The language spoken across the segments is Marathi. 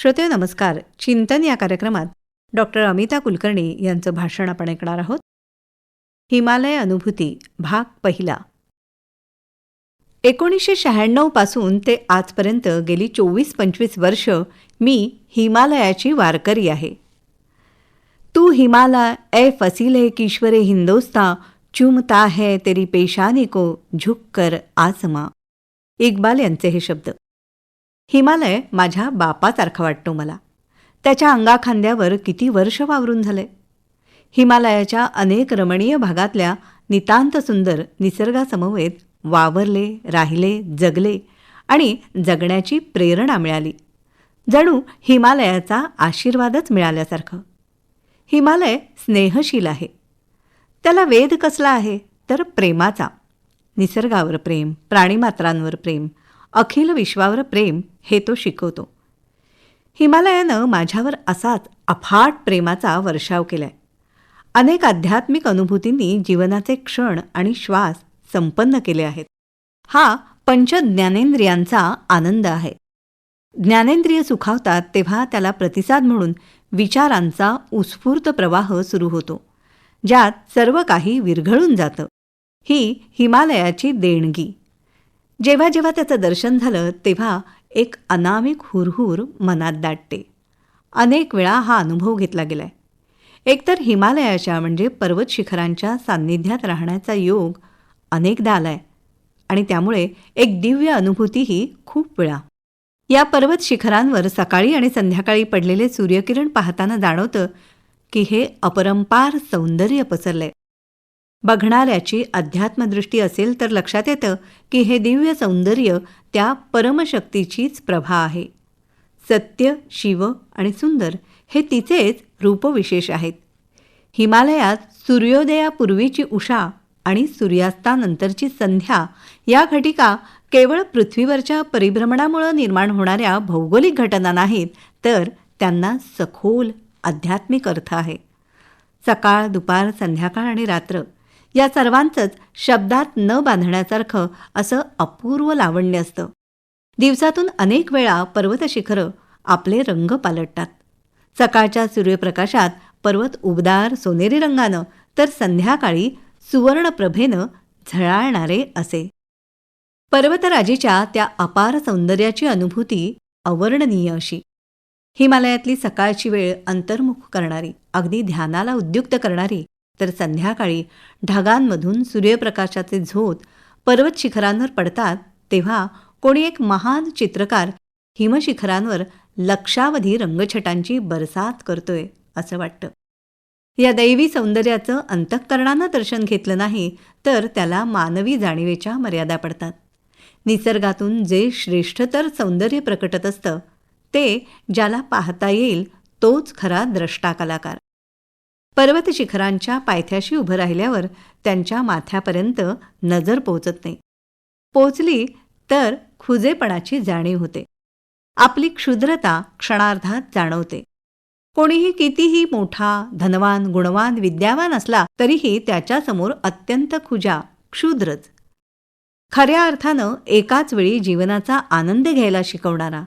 श्रोते नमस्कार. चिंतन या कार्यक्रमात डॉक्टर अमिता कुलकर्णी यांचं भाषण आपण ऐकणार आहोत. हिमालय अनुभूती भाग पहिला. एकोणीसशे शहाण्णवपासून ते आजपर्यंत गेली चोवीस पंचवीस वर्ष मी हिमालयाची वारकरी आहे. तू हिमालय ए फसिले किश्वरे हिंदोस्ता चुमता है तेरी पेशानी को झुक कर आसमा. इक्बाल यांचे हे शब्द. हिमालय माझ्या बापासारखा वाटतो मला. त्याच्या अंगाखांद्यावर किती वर्ष वावरून झाले. हिमालयाच्या अनेक रमणीय भागातल्या नितांत सुंदर निसर्गासमवेत वावरले राहिले जगले आणि जगण्याची प्रेरणा मिळाली. जणू हिमालयाचा आशीर्वादच मिळाल्यासारखं. हिमालय स्नेहशील आहे. त्याला वेध कसला आहे तर प्रेमाचा. निसर्गावर प्रेम प्राणीमात्रांवर प्रेम अखिल विश्वावर प्रेम हे तो शिकवतो. हिमालयानं माझ्यावर असाच अफाट प्रेमाचा वर्षाव केलाय. अनेक आध्यात्मिक अनुभूतींनी जीवनाचे क्षण आणि श्वास संपन्न केले आहेत. हा पंच ज्ञानेंद्रियांचा आनंद आहे. ज्ञानेंद्रिय सुखावतात तेव्हा त्याला प्रतिसाद म्हणून विचारांचा उत्स्फूर्त प्रवाह सुरू होतो ज्यात सर्व काही विरघळून जातं. ही हिमालयाची देणगी. जेव्हा जेव्हा त्याचं दर्शन झालं तेव्हा एक अनामिक हुरहुर मनात दाटते. अनेक वेळा हा अनुभव घेतला गेलाय. एकतर हिमालयाच्या म्हणजे पर्वत शिखरांच्या सान्निध्यात राहण्याचा योग अनेकदा आलाय आणि त्यामुळे एक दिव्य अनुभूतीही खूप वेळा. या पर्वत शिखरांवर सकाळी आणि संध्याकाळी पडलेले सूर्यकिरण पाहताना जाणवतं की हे अपरंपार सौंदर्य पसरलंय. बघणाऱ्याची अध्यात्मदृष्टी असेल तर लक्षात येतं की हे दिव्य सौंदर्य त्या परमशक्तीचीच प्रभा आहे. सत्य शिव आणि सुंदर हे तिचेच रूपविशेष आहेत. हिमालयात सूर्योदयापूर्वीची उषा आणि सूर्यास्तानंतरची संध्या या घटिका केवळ पृथ्वीवरच्या परिभ्रमणामुळे निर्माण होणाऱ्या भौगोलिक घटना नाहीत तर त्यांना सखोल आध्यात्मिक अर्थ आहे. सकाळ दुपार संध्याकाळ आणि रात्र या सर्वांचंच शब्दात न बांधण्यासारखं असं अपूर्व लावण्य असतं. दिवसातून अनेक वेळा पर्वत शिखरं आपले रंग पालटतात. सकाळच्या सूर्यप्रकाशात पर्वत उबदार सोनेरी रंगानं तर संध्याकाळी सुवर्णप्रभेनं झळाळणारे असे. पर्वतराजीच्या त्या अपार सौंदर्याची अनुभूती अवर्णनीय अशी. हिमालयातली सकाळची वेळ अंतर्मुख करणारी अगदी ध्यानाला उद्युक्त करणारी तर संध्याकाळी ढगांमधून सूर्यप्रकाशाचे झोत पर्वत शिखरांवर पडतात तेव्हा कोणी एक महान चित्रकार हिमशिखरांवर लक्षावधी रंगछटांची बरसात करतोय असं वाटतं. या दैवी सौंदर्याचं अंतःकरणानं दर्शन घेतलं नाही तर त्याला मानवी जाणीवेच्या मर्यादा पडतात. निसर्गातून जे श्रेष्ठतर सौंदर्य प्रकटत असतं ते ज्याला पाहता येईल तोच खरा द्रष्टा कलाकार. पर्वत शिखरांच्या पायथ्याशी उभं राहिल्यावर त्यांच्या माथ्यापर्यंत नजर पोचत नाही. पोचली तर खुजेपणाची जाणीव होते. आपली क्षुद्रता क्षणार्धात जाणवते. कोणीही कितीही मोठा धनवान गुणवान विद्यावान असला तरीही त्याच्यासमोर अत्यंत खुजा क्षुद्रच. खऱ्या अर्थानं एकाच वेळी जीवनाचा आनंद घ्यायला शिकवणारा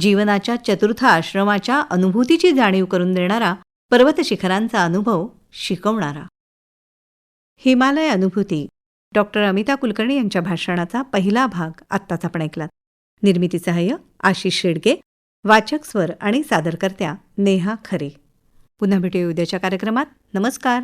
जीवनाच्या चतुर्थ आश्रमाच्या अनुभूतीची जाणीव करून देणारा पर्वतशिखरांचा अनुभव शिकवणारा. हिमालय अनुभूती. डॉक्टर अमिता कुलकर्णी यांच्या भाषणाचा पहिला भाग आत्ताच आपण ऐकलात. निर्मिती सहाय्य आशिष शेडगे वाचक स्वर आणि सादरकर्त्या नेहा खरे. पुन्हा भेटूया उद्याच्या कार्यक्रमात. नमस्कार.